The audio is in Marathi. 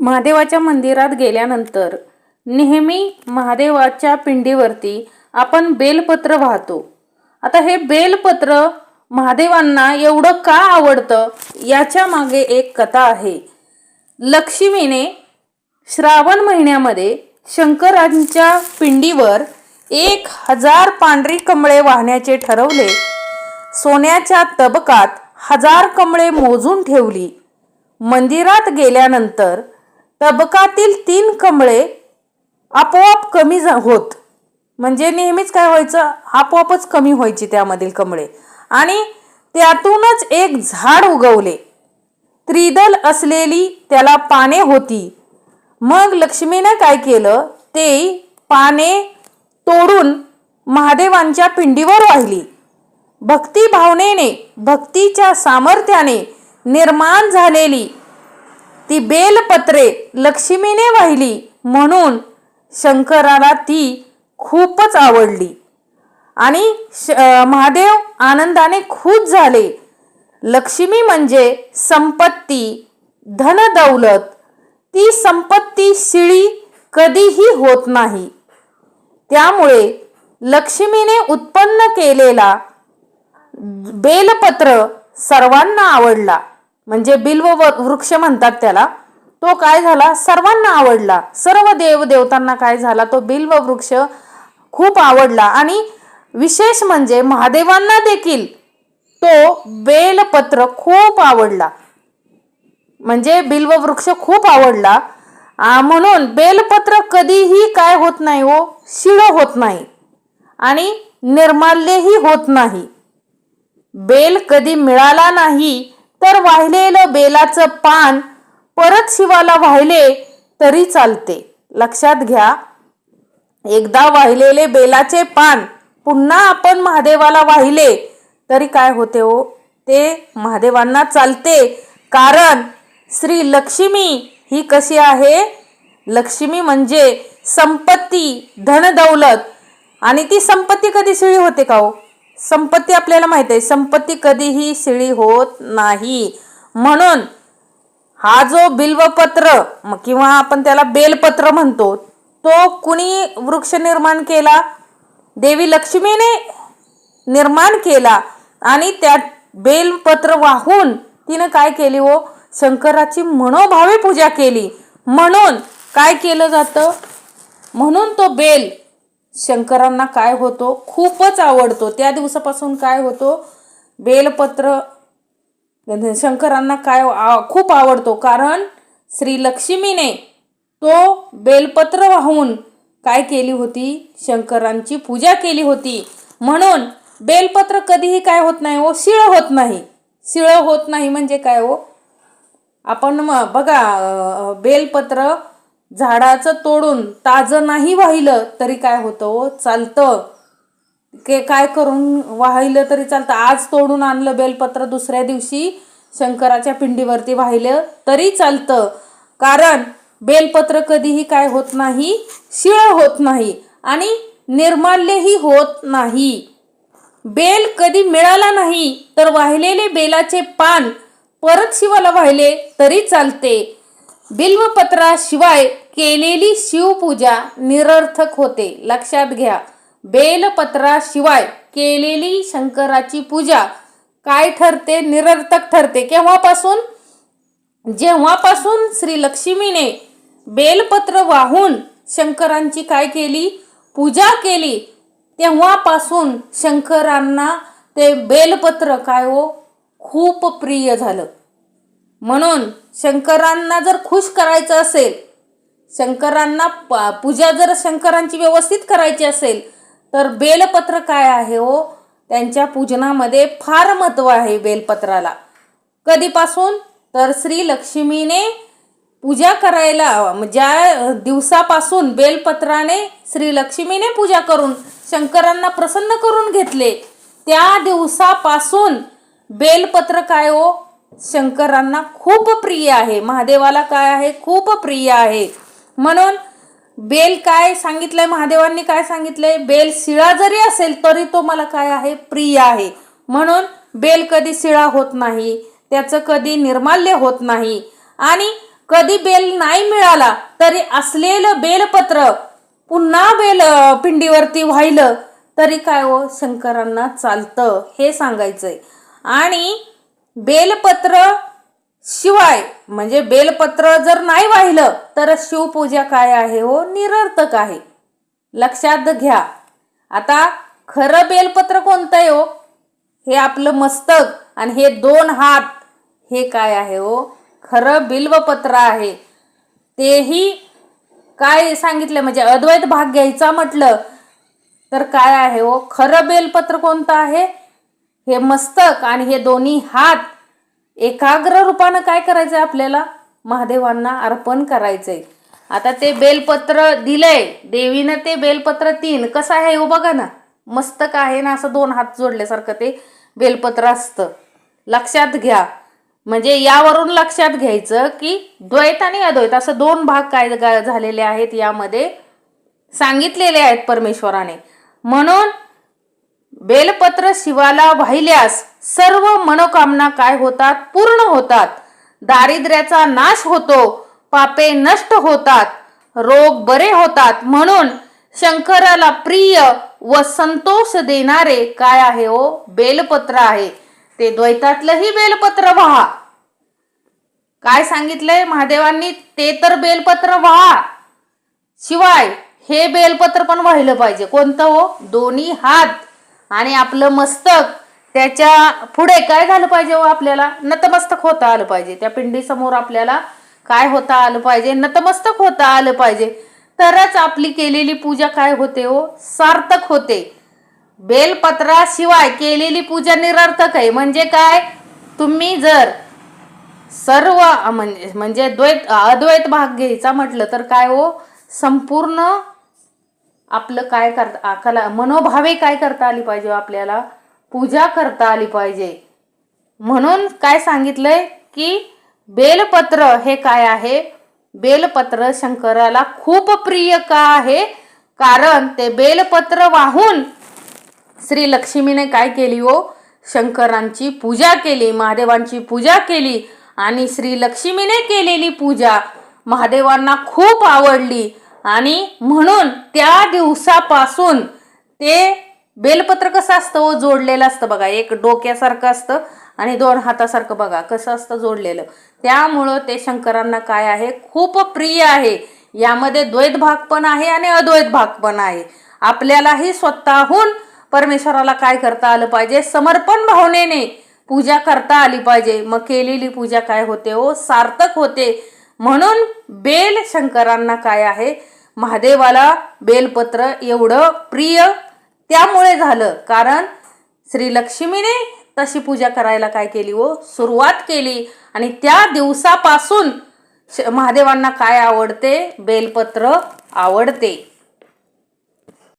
महादेवाच्या मंदिरात गेल्यानंतर नेहमी महादेवाच्या पिंडीवरती आपण बेलपत्र वाहतो. आता हे बेलपत्र महादेवांना एवढं का आवडतं याच्या मागे एक कथा आहे. लक्ष्मीने श्रावण महिन्यामध्ये शंकरांच्या पिंडीवर एक हजार पांढरी कमळे वाहण्याचे ठरवले. सोन्याच्या तबकात हजार कमळे मोजून ठेवली. मंदिरात गेल्यानंतर तबकातील तीन कमळे आपोआप कमी होत. म्हणजे नेहमीच काय व्हायचं? आपोआपच कमी व्हायची त्यामधील कमळे. आणि त्यातूनच एक झाड उगवले. त्रिदल असलेली त्याला पाने होती. मग लक्ष्मीने काय केलं? ते पाने तोडून महादेवांच्या पिंडीवर वाहिली. भक्ती भावनेने भक्तीच्या सामर्थ्याने निर्माण झालेली ती बेलपत्रे लक्ष्मीने वाहिली म्हणून शंकराला ती खूपच आवडली. आणि श महादेव आनंदाने खुश झाले. लक्ष्मी म्हणजे संपत्ती धनदौलत ती संपत्ती शिळी कधीही होत नाही. त्यामुळे लक्ष्मीने उत्पन्न केलेला बेलपत्र सर्वांना आवडला. म्हणजे बिल्व व- वृक्ष म्हणतात त्याला तो काय झाला? सर्वांना आवडला. सर्व देव देवतांना काय झाला? तो बिल्व वृक्ष खूप आवडला. आणि विशेष म्हणजे महादेवांना देखील तो बेलपत्र खूप आवडला. म्हणजे बिल्व वृक्ष खूप आवडला. म्हणून बेलपत्र कधीही काय होत नाही हो? शिळ होत नाही. आणि निर्माल्यही होत नाही. बेल कधी मिळाला नाही तर वाहिलेलं बेलाचं पान परत शिवाला वाहिले तरी चालते. लक्षात घ्या एकदा वाहिलेले बेलाचे पान पुन्हा आपण महादेवाला वाहिले तरी काय होते हो? ते महादेवांना चालते. कारण श्री लक्ष्मी ही कशी आहे? लक्ष्मी म्हणजे संपत्ती धनदौलत आणि ती संपत्ती कधी शिळी होते का हो? संपत्ती आपल्याला माहीत आहे. संपत्ती कधीही शिळी होत नाही. म्हणून हा जो बिल्वपत्र किंवा आपण त्याला बेलपत्र म्हणतो तो कुणी वृक्ष निर्माण केला? देवी लक्ष्मीने निर्माण केला आणि त्या बेलपत्र वाहून तिनं काय केली हो? शंकराची मनोभावे पूजा केली. म्हणून काय केलं जातं? म्हणून तो बेल शंकरांना काय होतो? खूपच आवडतो. त्या दिवसापासून काय होतो? बेलपत्र शंकरांना काय आ- खूप आवडतो. कारण श्री लक्ष्मीने तो बेलपत्र वाहून काय केली होती? शंकरांची पूजा केली होती. म्हणून बेलपत्र कधीही काय होत नाही हो शिळ होत नाही. शिळ होत नाही म्हणजे काय हो? आपण मग बघा बेलपत्र झाडाचं तोडून ताजं नाही वाहिलं तरी काय होतं हो? चालतं. के काय करून वाहिलं तरी चालतं. आज तोडून आणलं बेलपत्र दुसऱ्या दिवशी शंकराच्या पिंडीवरती वाहिलं तरी चालतं. कारण बेलपत्र कधीही काय होत नाही शिळ होत नाही आणि निर्माल्यही होत नाही. बेल कधी मिळाला नाही तर वाहिलेले बेलाचे पान परत शिवाला वाहिले तरी चालते. बिल्वपत्राशिवाय केलेली शिवपूजा निरर्थक होते. लक्षात घ्या बेलपत्राशिवाय केलेली शंकराची पूजा काय ठरते? निरर्थक ठरते. केव्हापासून? जेव्हापासून श्री लक्ष्मीने बेलपत्र वाहून शंकरांची काय केली? पूजा केली. तेव्हापासून शंकरांना ते बेलपत्र काय हो? खूप प्रिय झालं. म्हणून शंकरांना जर खुश करायचं असेल शंकरांना प- पूजा जर शंकरांची व्यवस्थित करायची असेल तर बेलपत्र काय आहे हो? त्यांच्या पूजनामध्ये फार महत्त्व आहे बेलपत्राला. कधीपासून? तर श्री लक्ष्मीने पूजा करायला ज्या दिवसापासून बेलपत्राने श्री लक्ष्मीने पूजा करून शंकरांना प्रसन्न करून घेतले त्या दिवसापासून बेलपत्र काय हो? शंकरांना खूप प्रिय आहे. महादेवाला काय आहे? खूप प्रिय आहे. म्हणून बेल काय सांगितलंय? महादेवांनी काय सांगितलंय? बेल शिळा जरी असेल तरी तो मला काय आहे? प्रिय आहे. म्हणून बेल कधी शिळा होत नाही त्याचं कधी निर्माल्य होत नाही. आणि कधी बेल नाही मिळाला तरी असलेलं बेलपत्र पुन्हा बेल पिंडीवरती व्हायलं तरी काय हो? शंकरांना चालतं. हे सांगायचंय. आणि बेलपत्र शिवाय म्हणजे बेलपत्र जर नाही वाहिलं तर शिवपूजा काय आहे हो? निरर्थक आहे. लक्षात घ्या. आता खरं बेलपत्र कोणतं आहे हो? हे आपलं मस्तक आणि हे दोन हात हे काय आहे हो? खरं बिल्वपत्र आहे. तेही काय सांगितलं? म्हणजे अद्वैत भाग घ्यायचा म्हटलं तर काय आहे हो? खरं बेलपत्र कोणतं आहे? हे मस्तक आणि हे दोन्ही हात एकाग्र रूपानं काय करायचंय आपल्याला? महादेवांना अर्पण करायचंय. आता ते बेलपत्र दिलंय. देवीनं ते बेलपत्र तीन. कसं आहे हो बघा ना. मस्तक आहे ना असं दोन हात जोडल्यासारखं ते बेलपत्र असतं. लक्षात घ्या. म्हणजे यावरून लक्षात घ्यायचं की द्वैत आणि अद्वैत असं दोन भाग काय झालेले आहेत यामध्ये सांगितलेले आहेत परमेश्वराने. म्हणून बेलपत्र शिवाला वाहिल्यास सर्व मनोकामना काय होतात? पूर्ण होतात. दारिद्र्याचा नाश होतो. पापे नष्ट होतात. रोग बरे होतात. म्हणून शंकराला प्रिय व संतोष देणारे काय आहे हो? बेलपत्र आहे. ते द्वैतातलंही बेलपत्र व्हा. काय सांगितलंय महादेवांनी? ते तर बेलपत्र व्हा. शिवाय हे बेलपत्र पण वाहिलं पाहिजे. कोणतं हो? दोन्ही हात. आणि आपलं मस्तक त्याच्या पुढे काय झालं पाहिजे हो आपल्याला? नतमस्तक होता आलं पाहिजे. त्या पिंडीसमोर आपल्याला काय होता आलं पाहिजे? नतमस्तक होता आलं पाहिजे. तरच आपली केलेली पूजा काय होते हो? सार्थक होते. बेलपत्राशिवाय केलेली पूजा निरर्थक आहे. म्हणजे काय? तुम्ही जर सर्व म्हणजे म्हणजे द्वैत अद्वैत भाग घ्यायचा म्हटलं तर काय हो? संपूर्ण आपलं काय करता कला मनोभावे काय करता आली पाहिजे हो आपल्याला? पूजा करता आली पाहिजे. म्हणून काय सांगितलंय की बेलपत्र हे काय आहे? बेलपत्र शंकराला खूप प्रिय का आहे? कारण ते बेलपत्र वाहून श्री लक्ष्मीने काय केली हो? शंकरांची पूजा केली महादेवांची पूजा केली आणि श्री लक्ष्मीने केलेली पूजा महादेवांना खूप आवडली. आणि म्हणून त्या दिवसापासून ते बेलपत्र कसं असतं हो? जोडलेलं असतं बघा. एक डोक्यासारखं असतं आणि दोन हातासारखं बघा कसं असतं जोडलेलं. त्यामुळं ते शंकरांना काय आहे? खूप प्रिय आहे. यामध्ये द्वैत भाग पण आहे आणि अद्वैत भाग पण आहे. आपल्यालाही स्वतःहून परमेश्वराला काय करता आलं पाहिजे? समर्पण भावनेने पूजा करता आली पाहिजे. मग केलेली पूजा काय होते हो? सार्थक होते. म्हणून बेल शंकरांना काय आहे? महादेवाला बेलपत्र एवढं प्रिय. त्यामुळे झालं. कारण श्री लक्ष्मीने तशी पूजा करायला काय केली व सुरुवात केली. आणि त्या दिवसापासून श- महादेवांना काय आवडते? बेलपत्र आवडते.